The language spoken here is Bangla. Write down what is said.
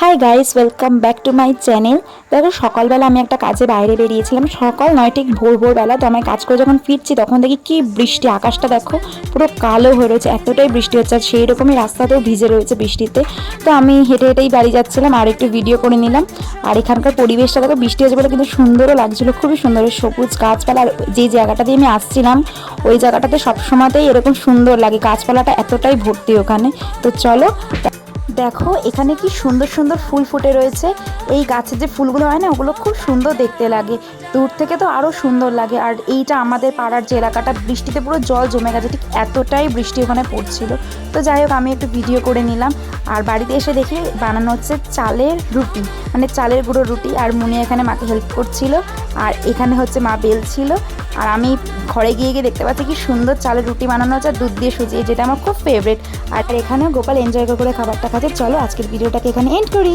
Hi guys welcome back to my channel দেখো, সকালবেলা আমি একটা কাজে বাইরে বেরিয়েছিলাম। সকাল নয় ঠিক ভোর ভোরবেলা। তো আমি কাজ করে যখন ফিরছি, তখন দেখি কি বৃষ্টি। আকাশটা দেখো, পুরো কালো হয়ে রয়েছে। এতটাই বৃষ্টি হচ্ছে আর সেই রকমই রাস্তাতেও ভিজে রয়েছে বৃষ্টিতে। তো আমি হেঁটে হেঁটেই বাড়ি যাচ্ছিলাম আর একটু ভিডিও করে নিলাম। আর এখানকার পরিবেশটা দেখো, বৃষ্টি হয়েছে বলে কিন্তু সুন্দরও লাগছিল, খুবই সুন্দর। সবুজ গাছপালা, আর যে জায়গাটা দিয়ে আমি আসছিলাম, ওই জায়গাটাতে সবসময়তেই এরকম সুন্দর লাগে। গাছপালাটা এতটাই ভর্তি ওখানে। তো চলো দেখো, এখানে কি সুন্দর সুন্দর ফুল ফুটে রয়েছে। এই গাছের যে ফুলগুলো হয় না, ওগুলো খুব সুন্দর দেখতে লাগে। দূর থেকে তো আরও সুন্দর লাগে। আর এইটা আমাদের পাড়ার যে এলাকাটা, বৃষ্টিতে পুরো জল জমে গেছে। ঠিক এতটাই বৃষ্টি ওখানে পড়ছিল। তো যাই হোক, আমি একটু ভিডিও করে নিলাম। আর বাড়িতে এসে দেখি বানানো হচ্ছে চালের রুটি। মানে চালের গুঁড়ো রুটি। আর মুনি এখানে মাকে হেল্প করছিল। আর এখানে হচ্ছে মা বেলছিল। আর আমি ঘরে গিয়ে গিয়ে দেখতে পাচ্ছি কি সুন্দর চালের রুটি বানানো হচ্ছে আর দুধ দিয়ে সুজিয়ে, যেটা আমার খুব ফেভারিট আর এখানে গোপাল এনজয় করে খাবারটা খাচ্ছে। চলো আজকের ভিডিওটাকে এখানে এন্ড করি।